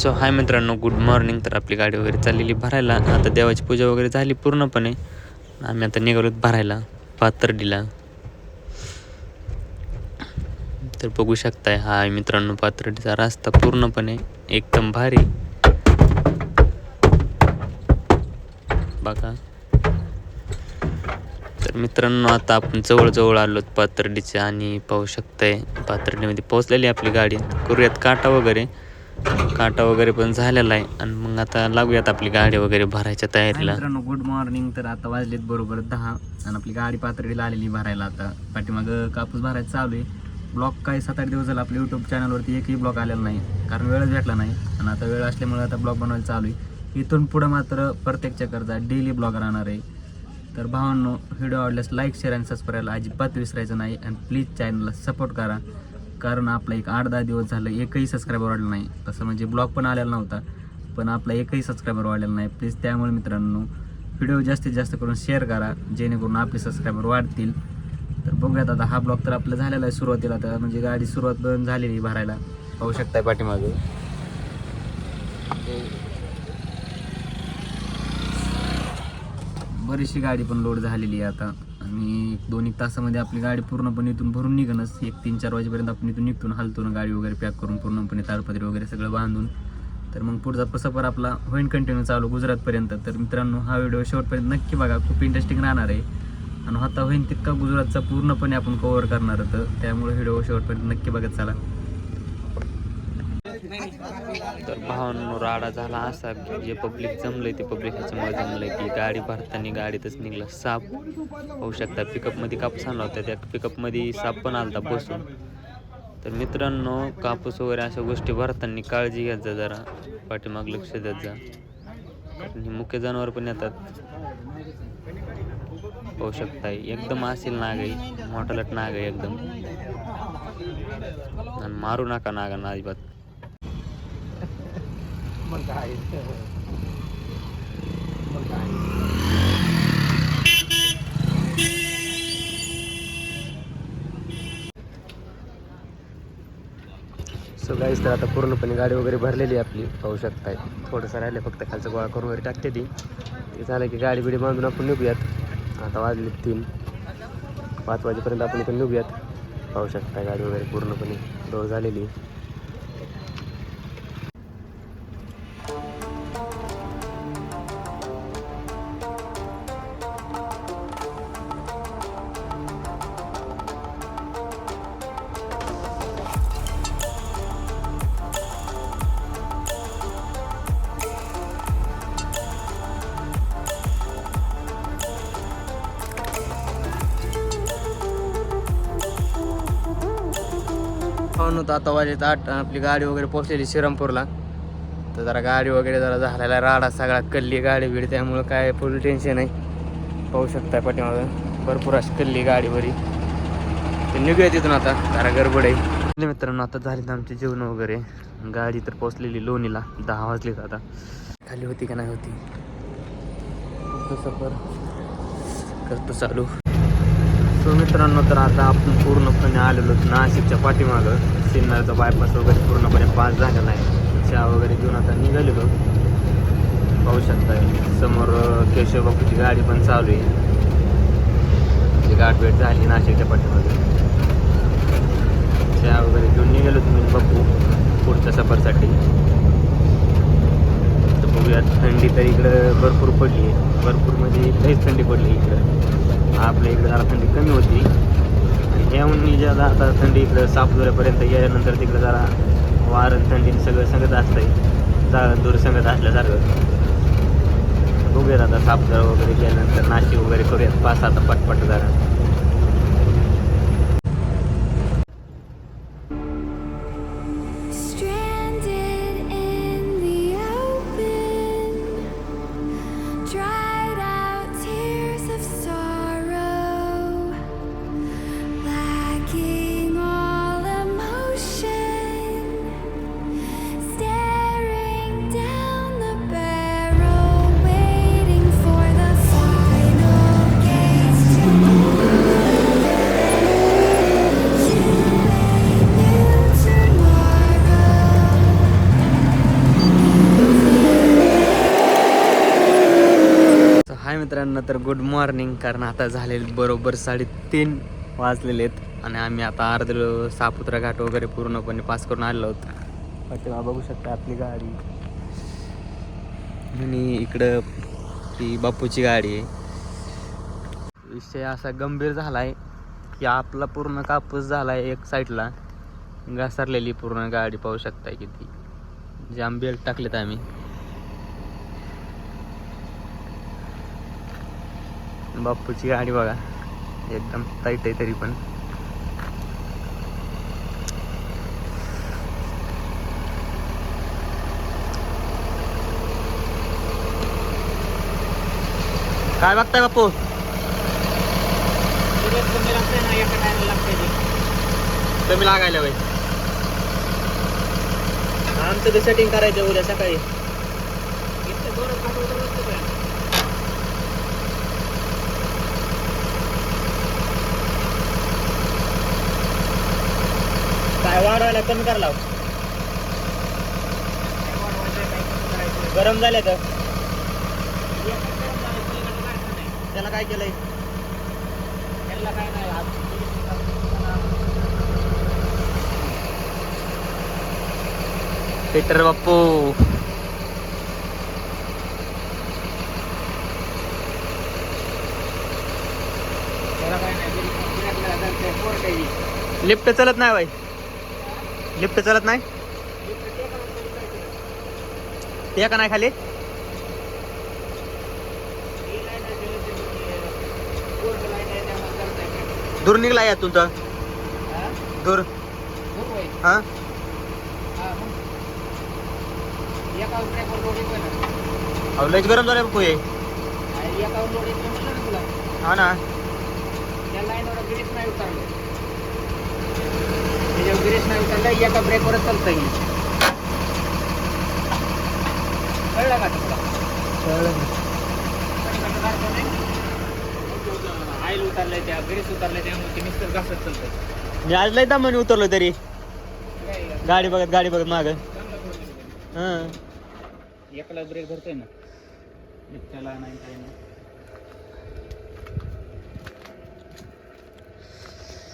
So hi मित्रांनो good morning तर आपली गाडी वगैरे चाललेली भरायला. आता देवाची पूजा वगैरे झाली पूर्णपणे. आम्ही आता निघालोत भरायला पाथर्डीला. तर बघू शकताय हा मित्रांनो पाथर्डीचा रस्ता पूर्णपणे एकदम भारी. बघा. तर मित्रांनो आता आपण जवळजवळ आलोत पाथर्डीच्या आणि पाहू शकताय पाथर्डीमध्ये पोहोचलेली आपली गाडी. करूयात काटा वगैरे. काटा वगैरे पण झालेला आहे. आणि मग आता लागूयात आपली गाडी वगैरे भरायच्या तयारीला. मित्रांनो गुड मॉर्निंग तर आता वाजलेत बरोबर दहा. आणि आपली गाडी पातळीला आलेली भरायला आता. पाठीमागं कापूस भरायचं चालू आहे. ब्लॉग काही सात आठ दिवस झाला आपल्या यूट्यूब चॅनलवरती एकही ब्लॉग आलेला नाही. कारण वेळच भेटला नाही. आणि आता वेळ असल्यामुळे आता ब्लॉग बनवायला चालू आहे. इथून पुढं मात्र प्रत्येक चक्करचा डेली ब्लॉग राहणार आहे. तर भावांनो व्हिडिओ आवडल्यास लाईक शेअर आणि सबस्क्राईबला अजिबात विसरायचं नाही. आणि प्लीज चॅनलला सपोर्ट करा. कारण आपला एक आठ दहा दिवस झालं एकही सबस्क्रायबर वाढला नाही. तसं म्हणजे ब्लॉग पण आलेला नव्हता पण आपला एकही सबस्क्रायबर वाढलेला नाही. प्लीज त्यामुळे मित्रांनो व्हिडिओ जास्तीत जास्त करून शेअर करा जेणेकरून आपले सबस्क्रायबर वाढतील. तर बघूयात आता हा ब्लॉग तर आपला झालेला आहे सुरुवातीला. आता म्हणजे गाडी सुरुवात पण झालेली आहे भरायला. पाहू शकताय पाठीमागे. बरीचशी गाडी पण लोड झालेली आहे आता. आणि एक दोन एक तासामध्ये आपली गाडी पूर्णपणे इथून भरून निघणंच एक तीन चार वाजेपर्यंत आपण इथून निघतो हलतो ना गाडी वगैरे पॅक करून पूर्णपणे ताडपत्री वगैरे सगळं बांधून. तर मग पुढचा सफर आपला होईन कंटिन्यू चालू गुजरातपर्यंत. तर मित्रांनो हा व्हिडिओ शेवटपर्यंत नक्की बघा. खूप इंटरेस्टिंग राहणार आहे. आणि आता होईन तितका गुजरातचा पूर्णपणे आपण कव्हर करणार. होतं त्यामुळे व्हिडिओ शेवटपर्यंत नक्की बघत चला तर भावांनो राडा झाला असा की जे पब्लिक जमलंय ते पब्लिक ह्याच्यामुळे जमलंय की गाडी भरताना गाडीतच निघला. साप होऊ शकता पिकअपमध्ये कापूस आणला होता. त्या पिकअपमध्ये साप पण आलता बसून. तर मित्रांनो कापूस वगैरे अशा गोष्टी भरताना काळजी घ्यायचा जा जरा. पाठीमाग लक्ष देत जा. आणि मुख्य जनावर पण येतात. होऊ शकता एकदम असेल नाग आहे. मोठालट नाग आहे एकदम. आणि मारू नका नागांना अजिबात. मग काय? मग काय? सो गाईस तर आता पूर्णपणे गाडी वगैरे भरलेली आहे आपली. पाहू शकताय. थोडंसं राहिलं फक्त खालचं गोळा करून वगैरे टाकते ती. ते झालं की गाडी बिडी बांधून आपण निघूयात. आता वाजले तीन. पाच वाजेपर्यंत आपण इथून निघूयात. पाहू शकता गाडी वगैरे पूर्णपणे. डोळ झालेली. आहे. फोन आता वाजेत आठ. आपली गाडी वगैरे पोहोचलेली श्रीरामपूरला. तर जरा गाडी वगैरे जरा झालेला राडा सगळा कल्ली गाडी बिडी त्यामुळं काय फुल टेन्शन आहे. पाहू शकताय पाठीमागं. भरपूर अशी कल्ली गाडीवरी ते निघूया तिथून आता. जरा गडबड आहे. मित्रांनो आता झालीत आमचे जेवण वगैरे. गाडी तर पोचलेली लोणीला. दहा वाजलेत आता. खाली होती का नाही होती. सफर करतो चालू. सो मित्रांनो तर आता आपण पूर्णपणे आलेलो नाशिकच्या पाठीमागं. सिन्नरचा बायपास वगैरे पूर्णपणे पास झालेला आहे चहा वगैरे घेऊन आता निघालेलो. पाहू शकताय समोर केशव बापूची गाडी पण चालू आहे. जी गाठभेट झाली नाशिकच्या पाठीमागे. चहा वगैरे घेऊन निघालो तुम्ही बापू पुढच्या सफरसाठी. तर बघूयात थंडी तर इकडं भरपूर पडली आहे. भरपूर म्हणजे लईच थंडी पडली इकडं. आपल्या इकडे जरा थंडी कमी होती. आणि ह्याहून ज्यादा आता थंडी इकडं सापदुऱ्यापर्यंत गेल्यानंतर तिकडं जरा वारं थंडी सगळं संगत असतंय. जा दूर संगत असल्यासारखं. बघूयात आता सापदुरा वगैरे गेल्यानंतर नाशिक वगैरे करूयात. पाच आता पटपट जरा मित्रांनो तर गुड मॉर्निंग कारण आता झालेले बरोबर साडेतीन वाजलेले आहेत. आणि आम्ही आता अर्ध सापुत्रा घाट वगैरे पूर्णपणे पास करून आलेलो आहोत. पाठीमा बघू शकता आपली गाडी. आणि इकडं ती बापूची गाडी आहे. विषय असा गंभीर झाला आहे की आपला पूर्ण कापूस झाला आहे एक साईडला. घसरलेली पूर्ण गाडी पाहू शकता किती. जाम बेल्ट टाकलेत आम्ही. बापूची गाडी बघा. एकदम टाईट आहे तरी पण. काय बघताय बापू कमी लागायला बाई आमचं ते सेटिंग करायचं उद्या सकाळी. काय वाढवायला कमी कर लाव गरम झाले तर. त्याला काय केलंय? त्याला काय नाही पेटर बाप्पू लिफ्ट चलत नाही बाई लिफ्ट चलत नाही? ते का नाही खाली? दूर निघला यात तुमचा. दूर. हा? अहो लयच गरम झालं बापू हे हा ना गिरीश नाही उतरलं एका ब्रेकवरच चालतं येईल कळलं का तुला? आईल उतरलंय त्या गिरीश उतरलंय त्यामुळे ते मिस्टर घासत चालतंय. मी आज लय दामाने उतरलो तरी. गाडी बघत गाडी बघत माग. हा एकला ब्रेक धरतोय ना. त्याला नाही काही नाही.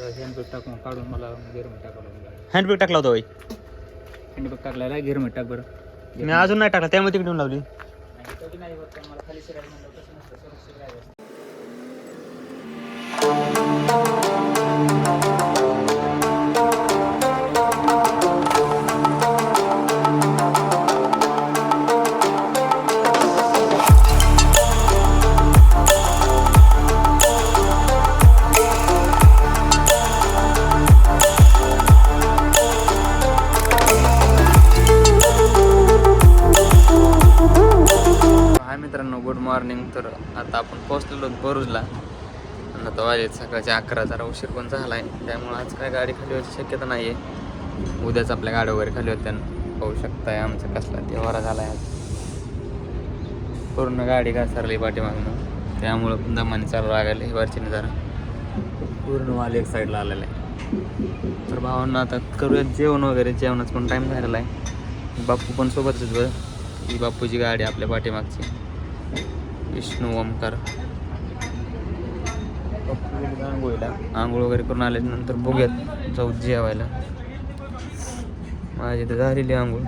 हँडबॅग टाकून काढून मला गिरमध्ये टाकावं लागेल. गाडी हँडबॅग टाकला होता बाई हँडबॅग टाकलेला गिरमध्ये टाक बरं. मी अजून नाही टाकला त्यामुळे तिकडे लावली. कधी नाही होत मला खाली शिरायला म्हणलं तसं नसतं सुरक्षित राहायचं हाय मॉर्निंग तर आता आपण पोहोचलेलो बरूजला आणि आता वाजले सकाळचे अकरा जरा उशीर पण झाला आहे त्यामुळं आज काय गाडी खाली व्हायची शक्यता नाही आहे उद्याच आपल्या गाड्या वगैरे खाली होत्या. पाहू शकताय आमचा कसला तेव्हा झाला आहे आज. पूर्ण गाडी घासरली पाठीमागनं. त्यामुळं पण दमाने चालू लागले वरचीने जरा. पूर्ण वाल एक साईडला आलेला आहे. तर भावांना आता करूयात जेवण वगैरे. जेवणाचं पण टाईम झालेला आहे. बापू पण सोबतच बरं. ही बापूची गाडी आपल्या पाठीमागची. विष्णू ओमकार. आंघोळीला. आंघोळ वगैरे करून आले नंतर बघूयात जाऊ जेवायला. माझी तर झालेली आंघोळ.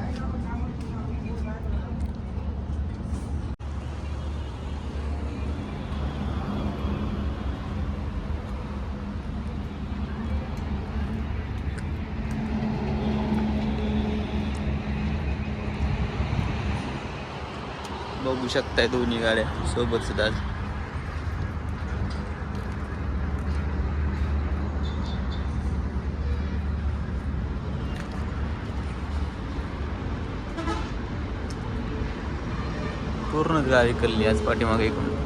शकताय दोन्ही गाड्या सोबत सुद्धा आज. पूर्णच गाडी कल्ली आज पाठीमागे इकडून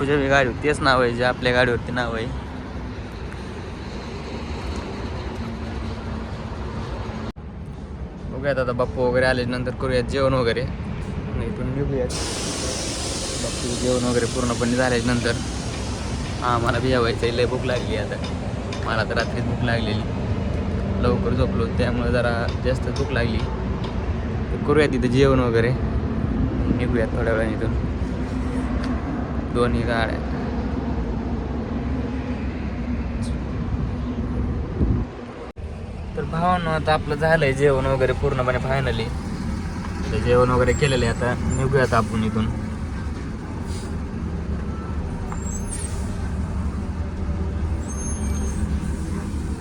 पप्पूच्या गाडी गाडीवर तेच नाव आहे जे आपल्या गाडीवरती नाव आहे. बघूयात आता बाप्पू वगैरे आले नंतर करूयात जेवण वगैरे. आणि इथून निघूयात. बाप्पू जेवण वगैरे पूर्णपणे झाल्याच्यानंतर. हां मला बी आहे लय भूक लागली आता. मला तर रात्रीच भूक लागलेली. लवकर झोपलो त्यामुळे जरा जास्त भूक लागली. करूयात तिथं जेवण वगैरे. निघूयात थोड्या वेळाने इथून. दोन्ही गाड्या. तर भावानं आता आपलं झालंय जेवण वगैरे पूर्णपणे फायनली जेवण वगैरे केलेलं आहे आता. निघूयात आपण इथून.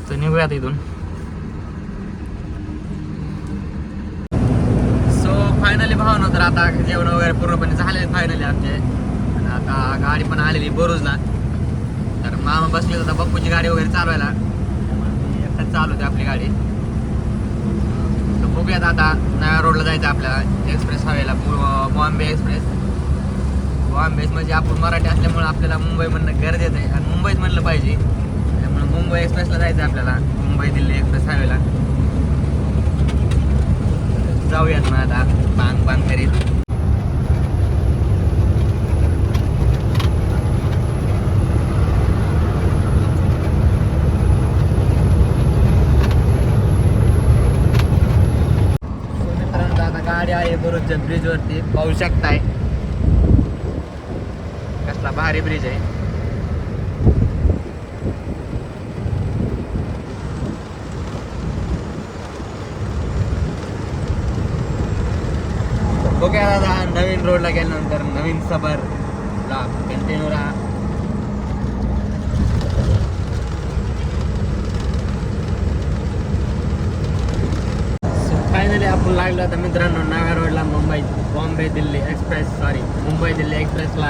तर निघूयात इथून. सो फायनली भावना तर आता जेवण वगैरे पूर्णपणे झाले फायनली आमचे. आता गाडी पण आलेली बोरुजला. तर मामा बसले होता बप्पूची गाडी वगैरे चालवायला. एकटाच चालू एकटाच आपली गाडी. तर बघूयात आता नव्या रोडला जायचं आपल्याला. एक्सप्रेस हवेला बॉम्बे एक्सप्रेस बॉम्बे म्हणजे आपण मराठी असल्यामुळे आपल्याला मुंबई म्हणणं गरजेचं आहे आणि मुंबईत म्हणलं पाहिजे. त्यामुळे मुंबई एक्सप्रेसला जायचं आहे आपल्याला. मुंबई दिल्ली एक्सप्रेस हवेला. जाऊयात मग आता. बांग बांग करीत मित्रांनो आता गाडी आहे बरोबरच्या ब्रिजवरती पाहू शकताय. कसला भारी ब्रिज आहे. ओके दादा नवीन रोडला गेल्यानंतर नवीन सबर ला कंटिन्यू राहा. फायनली आपण लागलो आता मित्रांनो नव्या मुंबई बॉम्बे दिल्ली एक्सप्रेस सॉरी मुंबई दिल्ली एक्सप्रेसला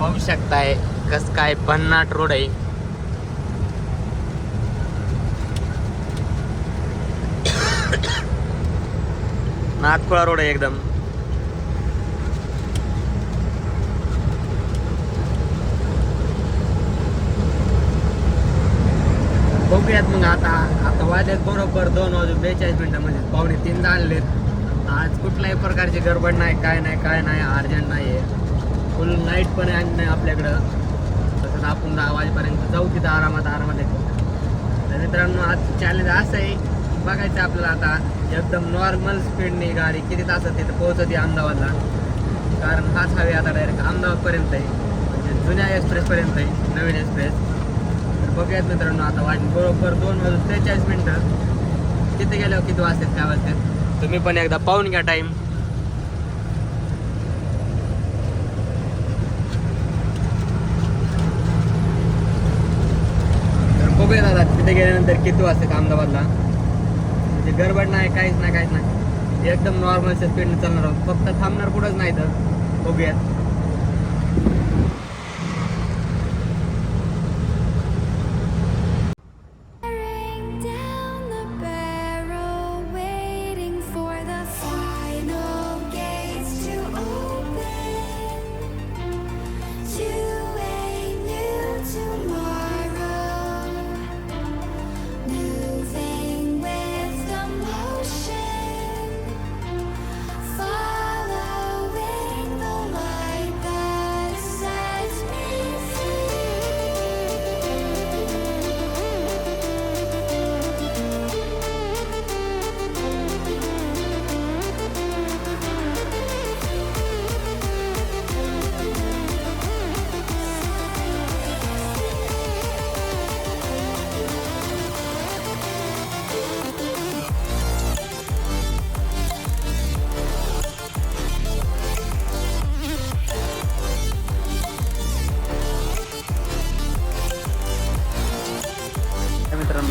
पाहू शकताय कस काय भन्नाट रोड आहे. नागपुरा रोड आहे एकदम. बघूयात मग आता आता वाजत बरोबर दोन वाजून बेचाळीस मिनिटामध्ये पावणे तीन आणलेत. आज कुठल्याही प्रकारची गडबड नाही काय नाही काय नाही अर्जंट नाही आहे फुल नाईट पण आहे नाही आपल्याकडं. तसंच आपण दहा वाजेपर्यंत जाऊ तिथं आरामात आरामात येतो. तर मित्रांनो आज चॅलेंज असं आहे. बघायचं आपल्याला आता एकदम नॉर्मल स्पीडने गाडी किती तासात तिथं पोहोचते अहमदाबादला. कारण हाच हवे आता डायरेक्ट अहमदाबादपर्यंत आहे. म्हणजे जुन्या एक्सप्रेसपर्यंत आहे नवीन एक्सप्रेस तर बघूयात मित्रांनो आता वाट बरोबर दोन वाजून त्रेचाळीस मिनटं. तिथे गेल्यावर किती वाजतात काय वाजतात? तुम्ही पण एकदा पाहून घ्या टाईम बघूया दादा तिथे गेल्यानंतर किती वाजता अहमदाबादला. म्हणजे गडबड नाही काहीच नाही काहीच नाही. एकदम नॉर्मल स्पीडने चालणार आहोत. फक्त थांबणार कुठंच नाही तर. बघूयात.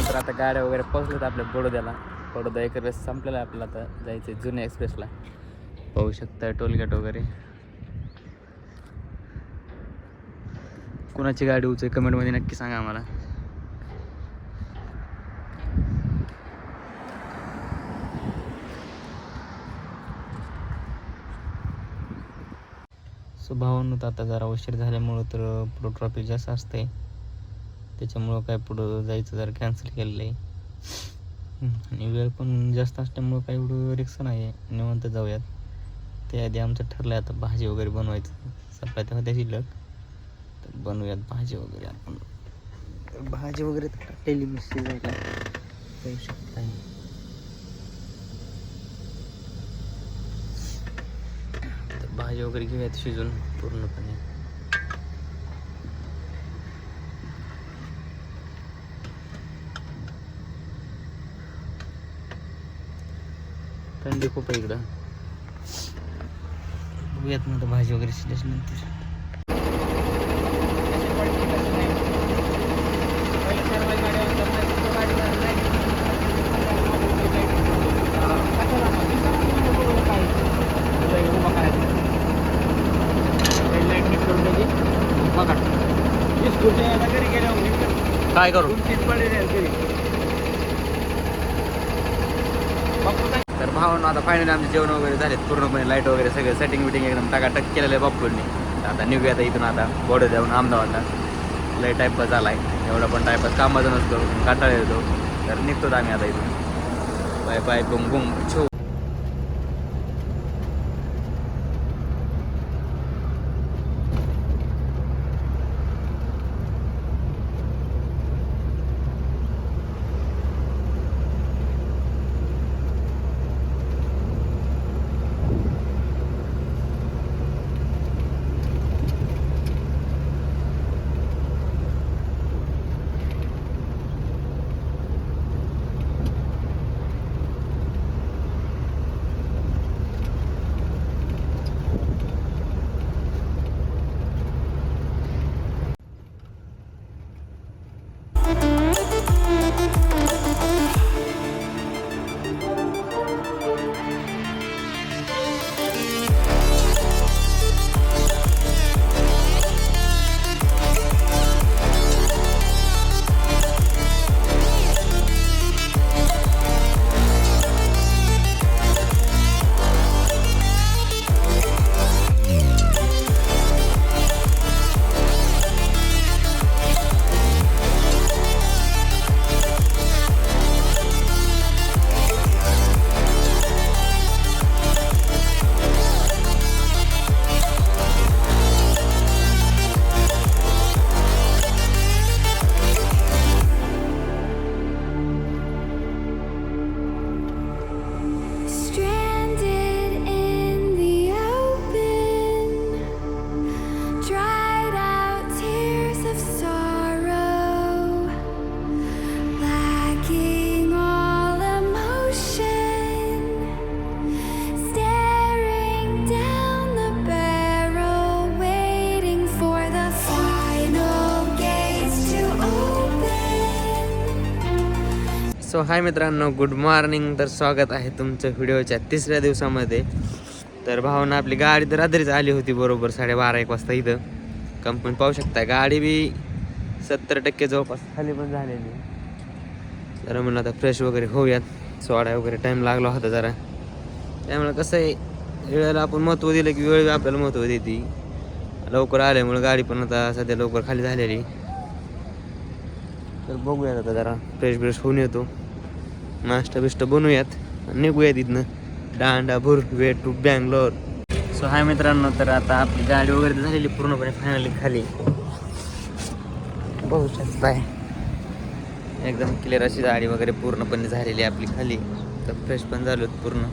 तर आता गाड्या वगैरे पोहोचल्यात आपल्या बडोद्याला. बडोदा एक रेस संपलेला आहे आपल्याला आता जायचं आहे जुन्या एक्सप्रेसला पाहू शकता टोलगेट वगैरे. कुणाची गाडी उचल कमेंटमध्ये नक्की सांगा आम्हाला. सो भावांनो आता जरा उशीर झाल्यामुळं तर पुढं ट्रॉफिक जास्त असते त्याच्यामुळं काय पुढं जायचं जरा कॅन्सल केलेलं आहे. आणि वेळ पण जास्त असल्यामुळं काय एवढं रिक्स नाही आहे. निवांत जाऊयात. ते आधी आमचं ठरलं आहे आता भाजी वगैरे बनवायचं. सफाय तेव्हा त्या शिल्लक. तर बनवूयात भाजी वगैरे आपण. तर भाजी वगैरे तर टाकलेली मी जायला जाऊ शकत तर भाजी वगैरे घेऊयात शिजून पूर्णपणे. थंडी खूप आहे इकडं. बघूयात मग आता भाजी वगैरे शिजल्याच नंतर. काय करू? भावानं आमचे जेवण वगैरे झालेत पूर्णपणे लाइट वगैरे सगळं सेटिंग बिटिंग एकदम टाकाटक केलेलं आहे बापूंनी आता निघूया आता इथून आता बोर्ड जाऊन अहमदाबादला. लय टाईपच झाला आहे एवढा पण टाईपच कामाचा नसतो काटाळा येतो. तर निघतो आम्ही आता इथून. बाय बाय बुम बुम छो सो हाय मित्रांनो गुड मॉर्निंग तर स्वागत आहे तुमचं व्हिडिओच्या तिसऱ्या दिवसामध्ये. तर भावना आपली गाडी तर रात्रीच आली होती बरोबर साडेबारा एक वाजता इथं. कंपनी पाहू शकता गाडी बी सत्तर टक्के जवळपास खाली पण झालेली. तर म्हणलं आता फ्रेश वगैरे होऊयात. सोडा वगैरे टाईम लागला होता जरा. त्यामुळे कसं आहे वेळेला आपण महत्त्व दिलं की वेळ आपल्याला महत्त्व देते. लवकर आल्यामुळे गाडी पण आता सध्या लवकर खाली झालेली. तर बघूयात आता जरा. फ्रेश ब्रेश होऊन येतो. नाश्ता बिष्टा बनवूयात. निघूयात इथनं. दांडा भूर way to Bangalore so hi मित्रांनो तर आता आपली गाडी वगैरे झालेली पूर्णपणे फायनली खाली. बघू शकताय एकदम क्लिअर अशी गाडी वगैरे पूर्णपणे झालेली आपली खाली. तर फ्रेश पण झालो पूर्ण.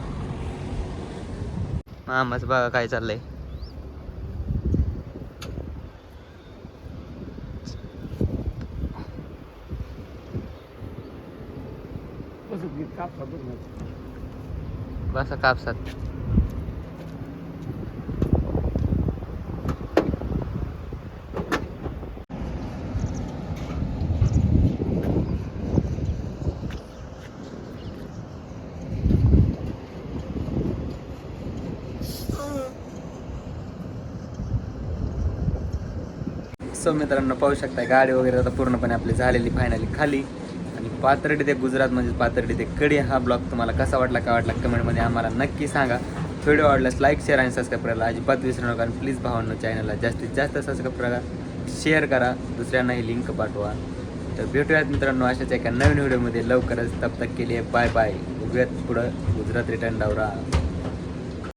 मामाचं बघा काय चाललंय. बसा कापसात. सो मित्रांनो पाहू शकता गाडी वगैरे आता पूर्णपणे आपली झालेली फायनली खाली. पाथर्डी ते गुजरात म्हणजे पाथर्डी ते कडी हा ब्लॉग तुम्हाला कसा वाटला काय वाटला कमेंटमध्ये आम्हाला नक्की सांगा. व्हिडिओ आवडल्यास लाईक शेअर आणि सबस्क्राईब करायला अजिबात विसरू नका आणि प्लीज भावांनो चॅनलला जास्तीत जास्त सबस्क्राईब करा शेअर करा दुसऱ्यांनाही लिंक पाठवा. तर भेटूयात मित्रांनो अशाच एका नवीन व्हिडिओमध्ये लवकरच तब तक केली बाय बाय बघूयात पुढं गुजरात रिटर्न डावरा.